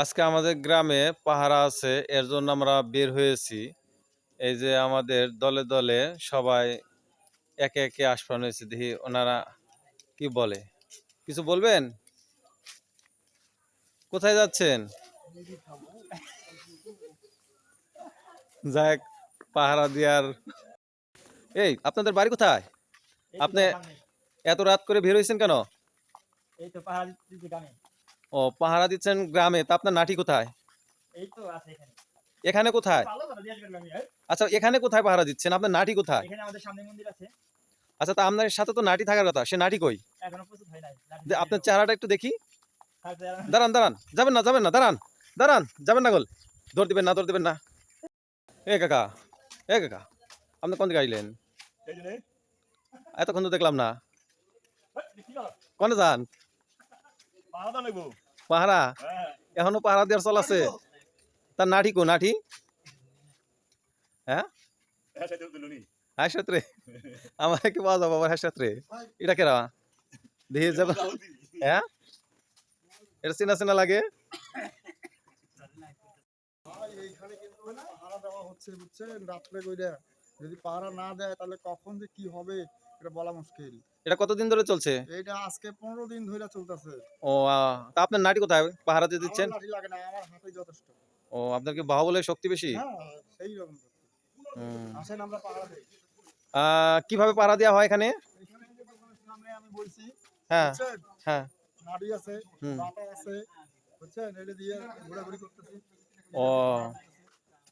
আজকে আমাদের গ্রামে পাহারা আছে এর জন্য আমরা বের হয়েছি। এই যে আমাদের দলে দলে সবাই একে একে আশফান হয়েছে দেখি ওনারা কি বলে। কিছু বলবেন? কোথায় যাচ্ছেন? যাক পাহারা দেওয়ার এই আপনাদের বাড়ি কোথায়? আপনি- এত রাত করে বের হয়েছেন কেন? এই তো পাহাড় ও পাহারা দিচ্ছেন গ্রামে তা আপনার নাটি কোথায়? এই তো আছে এখানে। এখানে কোথায়? হ্যাঁ? আচ্ছা এখানে কোথায় পাহারা দিচ্ছেন? আপনার নাটি কোথায়? এখানে আমাদের সামনে মন্দির আছে। আচ্ছা তা আপনার সাথে তো নাটি থাকার কথা সে নাটি কই? এখনও প্রস্তুত হয় নাই আপনার চেহারাটা একটু দেখি। দাঁড়ান দাঁড়ান যাবেন না যাবেন না দাঁড়ান দাঁড়ান যাবেন না গোল। দৌড় দিবেন না দৌড় দিবেন না। এ কাকা এ কাকা আপনি কোন দিকে আইলেন? এতক্ষণ তো দেখলাম না? কোনে যান। পাহারা হ্যাঁ। এখনও পাহারা দেওয়ার চল আছে। তার নাটি কো নাটি? হ্যাঁ? হ্যাঁ, নি। হ্যাঁ আমার কি পাওয়া যাব আবার হ্যাঁ সাত্রে এটা কেরা? দেখে যাব? হ্যাঁ? এটা চেনা চেনা লাগে? এইখানে কিন্তু হচ্ছে বুঝছেন? রাত্রে কইরা। যদি পাহারা না দেয় তাহলে কখন যে কি হবে এটা বলা মুশকিল। এটা কতদিন ধরে চলছে? এটা আজকে পনেরো দিন ধরে চলতেছে। ও তা আপনার নাটি কোথায়? পাহারা দিয়ে দিচ্ছেন? লাঠি লাগে না আমার হাতে যথেষ্ট। ও আপনার কি বাহুবলের শক্তি বেশি? হ্যাঁ সেই রকম। আসেন আমরা পাহারা দিই। কীভাবে পাহারা দেওয়া হয় এখানে? এখানে যে দোকানের সামনে আমি বলছি হ্যাঁ হ্যাঁ। নাড়ি আছে। বাটা আছে বুঝছেন? এটা দিয়ে ঘোরাঘুরি করতেছি। ও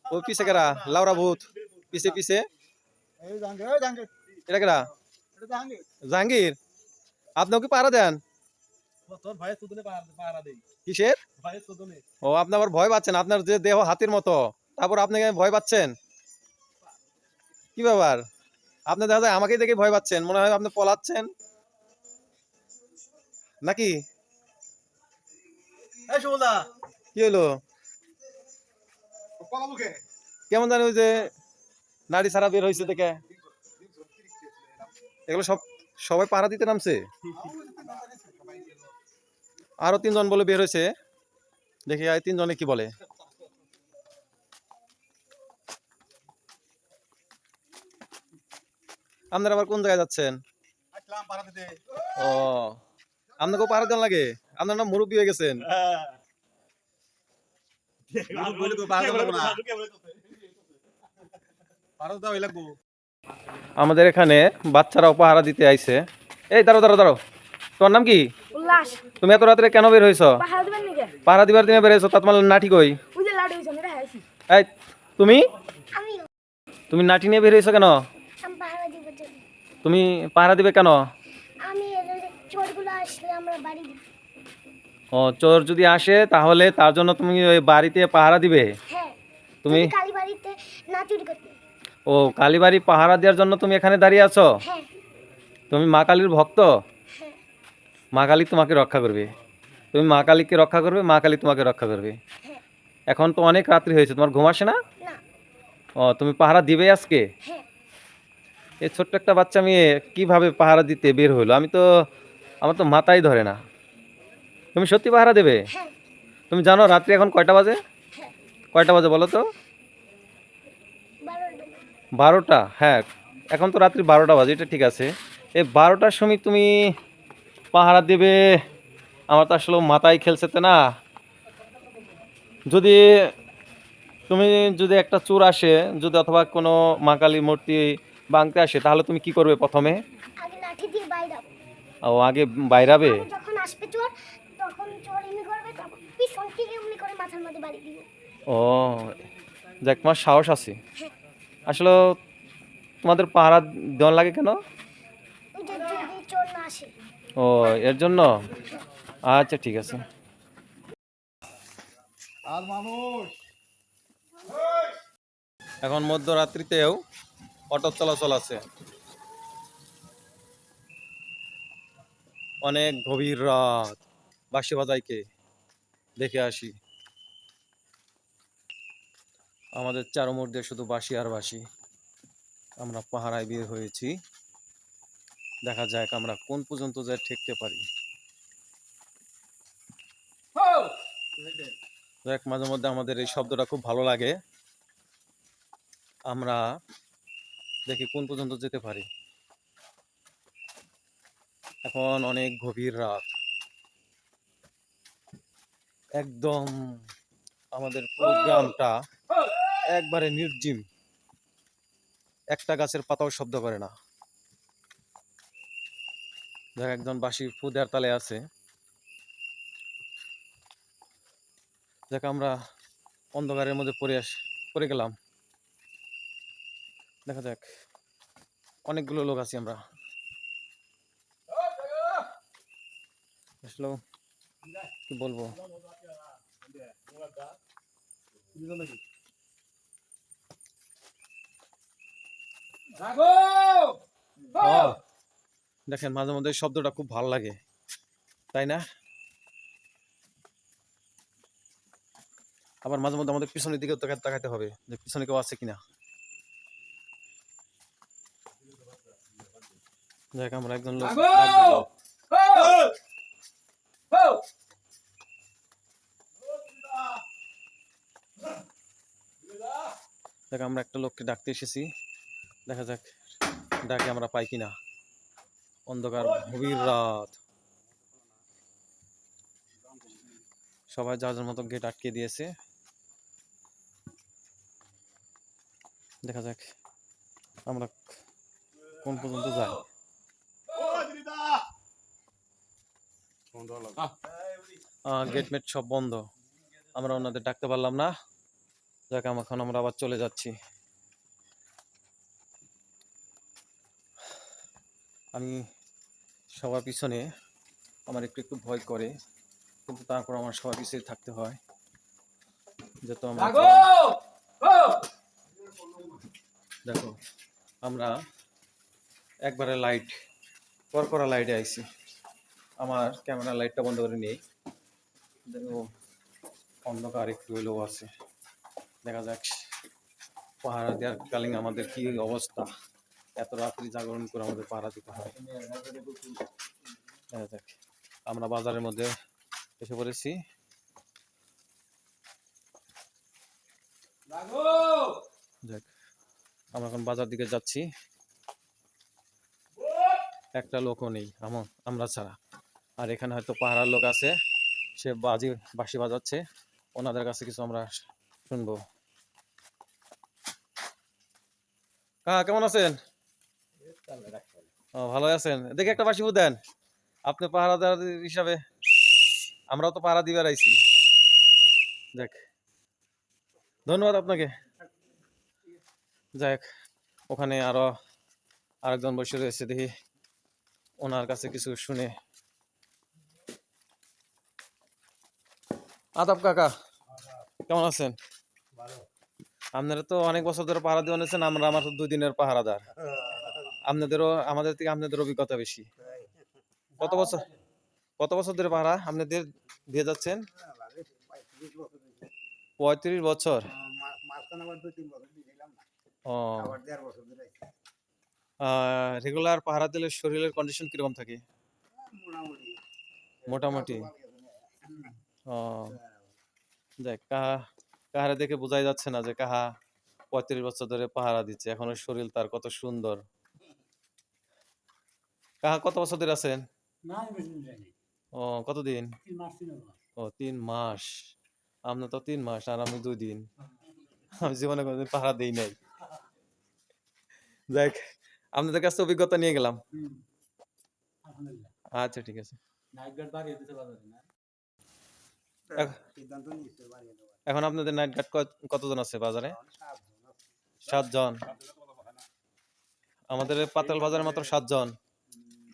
ও পিছে কেরা? লাউরা ভূত পিছে পিছে এই জাঙ্গে এই জাঙ্গে এটা জাহাঙ্গীর। আপনিও কি পাহারা দেন। কিসের? ও আপনি আবার ভয় পাচ্ছেন আপনার যে দেহ হাতির মতো। তারপর আপনি ভয় পাচ্ছেন? কি ব্যাপার? আপনি দেখা যায় আমাকেই দেখে ভয় পাচ্ছেন মনে হয় আপনি পলাচ্ছেন। নাকি? কি হলো? কেমন জানি ওই যে নারী ছাড়া বের হয়েছে দেখে। এগুলো সব সবাই পাহারা দিতে নামছে। আরও তিনজন বলে বের হয়েছে দেখি আই তিনজনে কি বলে। আপনারা আবার কোন জায়গায় যাচ্ছেন? ও আপনাকেও পাহারা দেওয়া লাগে? আপনার নাম মুরব্বী হয়ে গেছেন। আমাদের এখানে বাচ্চারাও পাহারা দিতে আইছে। এই দাঁড়ো দাঁড়ো দাঁড়ো তোমার নাম কি? উল্লাস। তুমি এত রাত্রে কেন বের হয়েছ? পাহারা দিবার দিনে বের হয়েছো তা তোমার নাটি কই? এই তুমি? তুমি নাটি নিয়ে বের হয়েছো কেন? তুমি পাহারা দিবে কেন? আমি এদের চোরগুলো আসলে আমরা বাড়ি দিব। ও চোর যদি আসে তাহলে তার জন্য তুমি ওই বাড়িতে পাহারা দিবে? হ্যাঁ। তুমি? কালী বাড়িতে না চুরি করতে? ও কালীবাড়ি পাহারা দেওয়ার জন্য তুমি এখানে দাঁড়িয়ে আছো? হ্যাঁ। তুমি মা কালীর ভক্ত? হ্যাঁ। মা কালী তোমাকে রক্ষা করবে। তুমি মা কালীকে রক্ষা করবে মা কালী তোমাকে রক্ষা করবে। হ্যাঁ। এখন তো অনেক রাত্রি হয়েছে তোমার ঘুম আসে না? ও তুমি পাহারা দিবে আজকে? এই ছোট্ট একটা বাচ্চা মেয়ে কীভাবে পাহারা দিতে বের হলো? আমি তো আমার তো মাথায় ধরে না। তুমি সত্যি পাহারা দেবে? তুমি জানো রাত্রি এখন কয়টা বাজে? কয়টা বাজে বলো তো। বারোটা হ্যাঁ এখন তো রাত্রি বারোটা বাজে এটা ঠিক আছে। এই বারোটার সময় তুমি পাহারা দেবে আমার তো আসলে মাথায় খেলছে তো না। যদি তুমি যদি একটা চোর আসে যদি অথবা কোনো মা কালী মূর্তি ভাঙতে আসে তাহলে তুমি কি করবে প্রথমে? ও আগে বাইরাবে? ও যাক তোমার সাহস আছে। হ্যাঁ। আসলে তোমাদের পাহারা দেওয়ার লাগে কেন? ওই যে যদি চোর না আসে। ও এর জন্য? আচ্ছা ঠিক আছে। আর মানুষ। এখন মধ্যরাত্রিতেও অটো চলাচল আছে। অনেক গভীর রাত। বাঁশি বাজাইকে দেখে আসি। আমাদের চারো মধ্যে শুধু বাঁশি আর বাঁশি। আমরা পাহারায় বের হয়েছি। দেখা যাক আমরা কোন পর্যন্ত যায় ঠেকতে পারি। দেখ, মাঝে মধ্যে আমাদের এই শব্দটা খুব ভালো লাগে। আমরা দেখি কোন পর্যন্ত যেতে পারি। এখন অনেক গভীর রাত। একদম আমাদের পুরো গ্রামটা একবারে নির্জীব। একটা গাছের পাতাও শব্দ করে না। দেখ, একজন বাসি ফুদের তালে আছে। দেখ, আমরা অন্ধকারের মধ্যে পড়ে আস, পড়ে গেলাম। দেখা যাক, অনেকগুলো লোক আছি আমরা। কি বলব? দেখেন মাঝে মধ্যে শব্দটা খুব ভালো লাগে তাই না? আবার মাঝে মধ্যে আমাদের পিছনের দিকে তাকাতে হবে যে পিছনে কেউ আছে কিনা। দেখ আমরা একজন লোক দেখ আমরা একটা লোককে ডাকতে এসেছি। দেখা যাক ডাকে আমরা পাই কিনা। অন্ধকার গভীর রাত। সবাই যার যার মতো গেট আটকে দিয়েছে। দেখা যাক আমরা কোন পর্যন্ত যাই। গেট মেট সব বন্ধ। আমরা ওনাদের ডাকতে পারলাম না। যাক, এখন আমরা আবার চলে যাচ্ছি। আমি সবার পিছনে আমার একটু একটু ভয় করে কিন্তু তারপর আমার সবার পিছনে থাকতে হয়। যত আমরা দেখো আমরা একবারে লাইট কর করা লাইটে আইছি। আমার ক্যামেরা লাইটটা বন্ধ করে নেই। দেখো অন্ধকার একটু হইলেও আছে। দেখা যাক পাহারা দেওয়ার কালীন আমাদের কি অবস্থা। এত রাত্রি জাগরণ করে আমাদের পাহারা দিতে হয়। আমরা বাজারের মধ্যে এসে পড়েছি। যাক আমরা এখন বাজার দিকে যাচ্ছি। একটা লোকও নেই আমরা ছাড়া। আর এখানে হয়তো পাহারার লোক আছে সে বাজি বাঁশি বাজাচ্ছে। ওনাদের কাছে কিছু আমরা শুনব। কেমন আছেন? ও ভালো আছেন। দেখি একটা বাসি দেন আপনি পাহারা দেওয়ার হিসাবে আমরাও তো পাহারা দিবার আইছি। দেখ ধন্যবাদ আপনাকে। যাক ওখানে আরও আরেকজন বসে রয়েছে দেখি ওনার কাছে কিছু শুনে। আদাব কাকা কেমন আছেন? আপনারা তো অনেক বছর ধরে পাহারা দিয়ে আনেছেন আমরা আমার দুই দিনের পাহারাদার। আপনাদেরও আমাদের থেকে আপনাদের অভিজ্ঞতা বেশি। কত বছর? কত বছর ধরে পাহারা আপনাদের দিয়ে যাচ্ছেন? পঁয়ত্রিশ বছর। ও। রেগুলার পাহারা দিলে শরীরের কন্ডিশন কীরকম থাকে? মোটামুটি। ও। দেখ কাহা কাহারে দেখে বোঝাই যাচ্ছে না যে কাহা পঁয়ত্রিশ বছর ধরে পাহারা দিচ্ছে এখনও শরীর তার কত সুন্দর। কাহা কত বছর ধরে আছেন? ও কতদিন? ও তিন মাস। আপনার তো তিন মাস আর আমি দুই দিন। আমি জীবনে কোনোদিন পাহারা দিই নাই। দেখ আপনাদের কাছে অভিজ্ঞতা নিয়ে গেলাম। আচ্ছা ঠিক আছে। এখন আপনাদের নাইট গার্ড কতজন আছে বাজারে? সাতজন। আমাদের পাতাল বাজারে মাত্র সাতজন।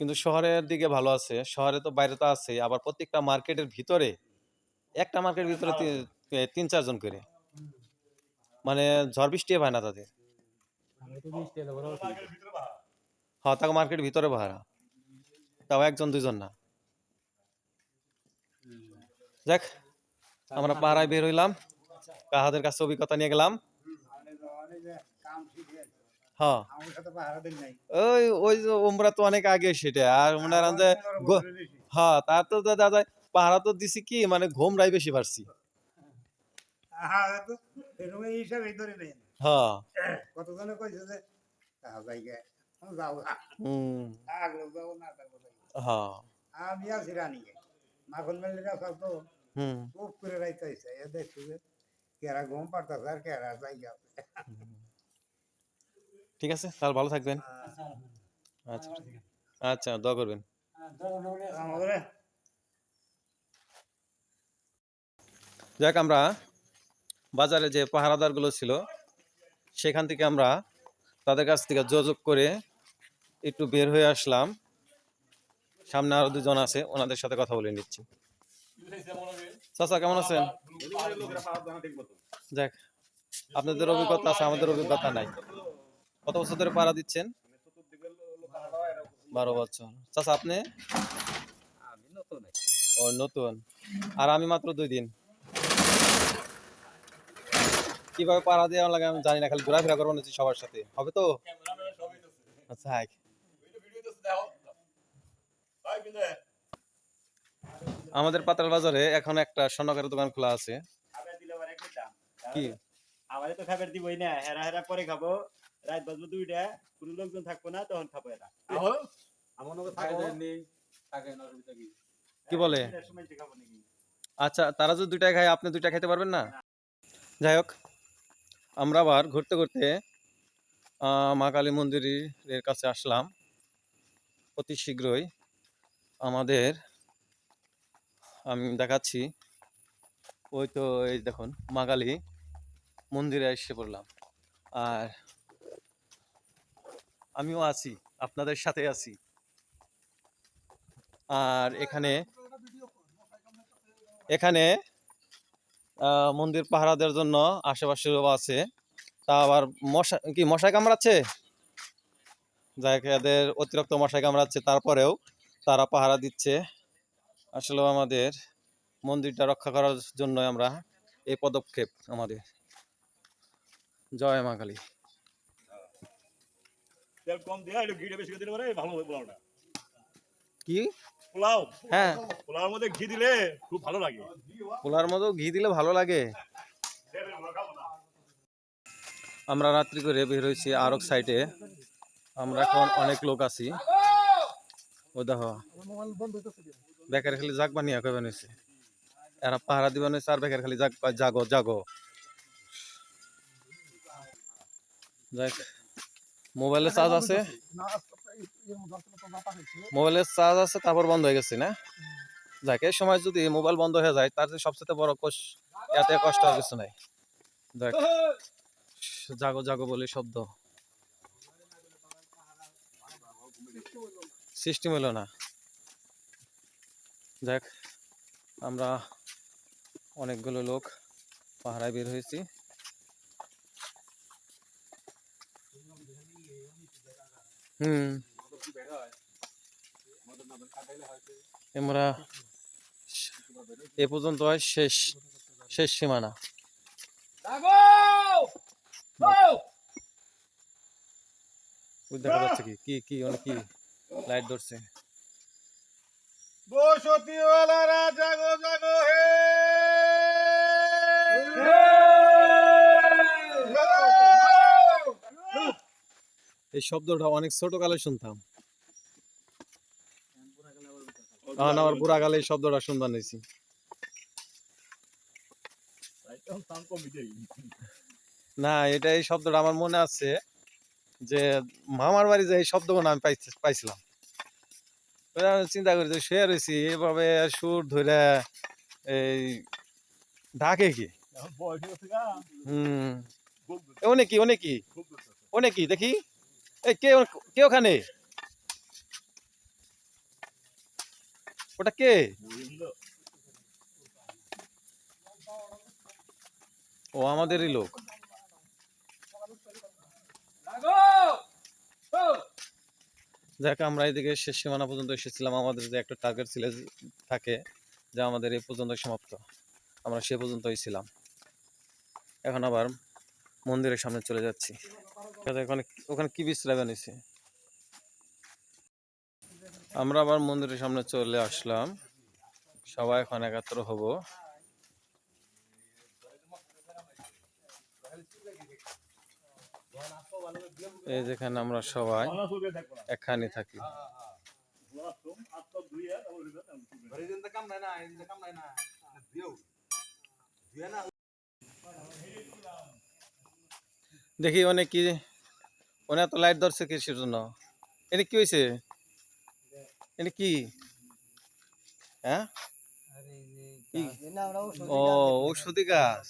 কিন্তু শহরের দিকে ভালো আছে শহরে তো বাইরে তো আছে আবার প্রত্যেকটা মার্কেটের ভিতরে একটা মার্কেটের ভিতরে তিন চারজন করে। মানে ঝড় বৃষ্টি হয় না তাদের। হ্যাঁ তাকে মার্কেটের ভিতরে ভাড়া। তাও একজন দুজন না। দেখ আমরা পাড়ায় বের হইলাম। কাহাদের কাছে অভিজ্ঞতা নিয়ে গেলাম? হ্যাঁ ওই ওই যে ওমরা তো অনেক আগে সেটা। আর ওনারা যে হ্যাঁ তার তো দাদা পাহারা তো দিছি কি? মানে ঘুমরাই বেশি পারছি। হ্যাঁ কতজনে কইছে যে "আহ, জায়গা যাও আগলো যাও না হ্যাঁ আমি আছি রানিয়ে মাখন মেলিরা সব তো হুম। খুব করে রাইতেছে এ দেখছি যে কেরা ঘুম পারতেছে আর কেরা জায়গা ঠিক আছে? তাহলে ভালো থাকবেন। আচ্ছা। আচ্ছা দোয়া করবেন। যাক, আমরা বাজারে যে পাহারাদারগুলো ছিল, সেখান থেকে আমরা তাদের কাছ থেকে যোগাযোগ করে একটু বের হয়ে আসলাম। সামনে আরও দুজন আছে, ওনাদের সাথে কথা বলে নিচ্ছি। চাচা, কেমন আছেন? যাক, আপনাদের অভিজ্ঞতা আছে, আমাদের অভিজ্ঞতা নাই। কত বছর ধরে পাড়া দিচ্ছেন? বারো বছর। চাচা আপনি? নতুন ও নতুন। আর আমি মাত্র দুই দিন। কীভাবে পাড়া দেওয়া লাগে আমি জানি না খালি ঘোরাফেরা করব নাকি সবার সাথে। হবে তো? আচ্ছা আমাদের পাতাল বাজারে এখন একটা স্বর্ণকারের দোকান খোলা আছে। কি? আমাদের তো খাবার দিবই না হেরা হেরা পরে খাব। রাত বাজবো দুইটা কোনো লোকজন থাকব না তখন খাব এরা আমার নগর থাকে নেই থাকে না অসুবিধা কি? কি বলে? দুইটার সময় যে খাব নাকি? আচ্ছা তারা যদি দুইটা খায় আপনি দুইটা খেতে পারবেন না? যাই হোক আমরা আবার ঘুরতে ঘুরতে মা কালী মন্দিরের কাছে আসলাম। অতি শীঘ্রই আমাদের আমি দেখাচ্ছি। ওই তো এই দেখুন মা কালী মন্দিরে এসে পড়লাম। আর আমিও আছি, আপনাদের সাথে আছি। আর এখানে এখানে মন্দির পাহারা দেওয়ার জন্য আশেপাশেও আছে। তা আবার মশা, কি মশাই কামড়াচ্ছে? যাই এদের অতিরিক্ত মশাই কামড়াচ্ছে, তারপরেও তারা পাহারা দিচ্ছে। আসলে আমাদের মন্দিরটা রক্ষা করার জন্য আমরা এই পদক্ষেপ আমাদের। জয় মা কালী। তেল কম দিয়ে একটু ঘিটা বেশি দিলে পরে ভালো হবে পোলাওটা। কি? পোলাও? হ্যাঁ। পোলাওর মধ্যে ঘি দিলে খুব ভালো লাগে। পোলার মতো ঘি দিলে ভালো লাগে। আমরা রাত্রি করে বের হয়েছি আরক সাইডে। আমরা এখন অনেক লোক আছি। ও দেখো বেকার খালি জাগ বানিয়ে কবে নিছে। এরা পাহারা দিবা নিছে আর বেকার খালি জাগ জাগো জাগো। যাক মোবাইলে চার্জ আছে। মোবাইলের চার্জ আছে তারপর বন্ধ হয়ে গেছে না? যাক এই সময় যদি মোবাইল বন্ধ হয়ে যায় তার সবচেয়ে বড় কষ্ট এতে কষ্ট আর কিছু নাই। দেখ জাগো জাগো বলে শব্দ। সিস্টেম হলো না। দেখ আমরা অনেকগুলো লোক পাহারায় বের হয়েছি। হুম। আমরা এ পর্যন্ত হয় শেষ শেষ সীমানা। দেখা যাচ্ছে কি কি কি লাইট ধরছে। বসতিওয়ালারা জাগো জাগো, হে! এই শব্দটা অনেক ছোট কালে শুনতাম আবার বুড়া কালে এই শব্দটা শুনবার নিয়েছি না এটা এই শব্দটা আমার মনে আছে যে মামার বাড়ি যে এই শব্দগুলো আমি পাইছিলাম। চিন্তা করি যে শুয়ে রয়েছি এভাবে সুর ধরে এই ডাকে কি? হুম। অনেক অনেক অনেক দেখি। এই কে কে ওখানে? ওটা কে? ও, আমাদেরই লোক। যাক, আমরা এদিকে শেষ সীমানা পর্যন্ত এসেছিলাম। আমাদের যে একটা টার্গেট ছিল থাকে, যে আমাদের এ পর্যন্ত সমাপ্ত। আমরা সে পর্যন্তই ছিলাম। এখন আবার মন্দিরের সামনে চলে যাচ্ছি। ওখানে ওখানে কি বিশ্রাম নিছি আমরা আবার মন্দিরের সামনে চলে আসলাম। সবাই এখন একাত্র হব। এই যেখানে আমরা সবাই বাংলা চলবে দেখব না একখানে থাকি। দেখি অনেক কি অনেক তো লাইট ধরছে কিসের জন্য? এটা কি হয়েছে এটা কি? হ্যাঁ? ও ঔষধি গাছ।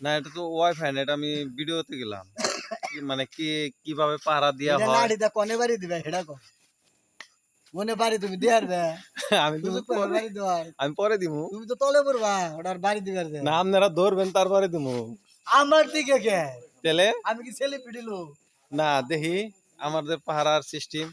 না এটা তো ওয়াইফাই না এটা আমি ভিডিওতে গেলাম। মানে কি কীভাবে পাহারা দেওয়া হয়? লাড়িটা কনে বাড়ি দিবে হেডা কো। মনে বাড়ি তুমি দিয়ার বে। আমি তুমি পরে- বাড়ি দেওয়ার। আমি পরে দিমু। তুমি তো তলে পড়বা ওটার বাড়ি দিবার দে না আপনারা ধরবেন তারপরে দিমু। আমার দিকে কে? তাহলে আমি কি ছেলে পিটিলো? না দেখি আমাদের পাহারার সিস্টেম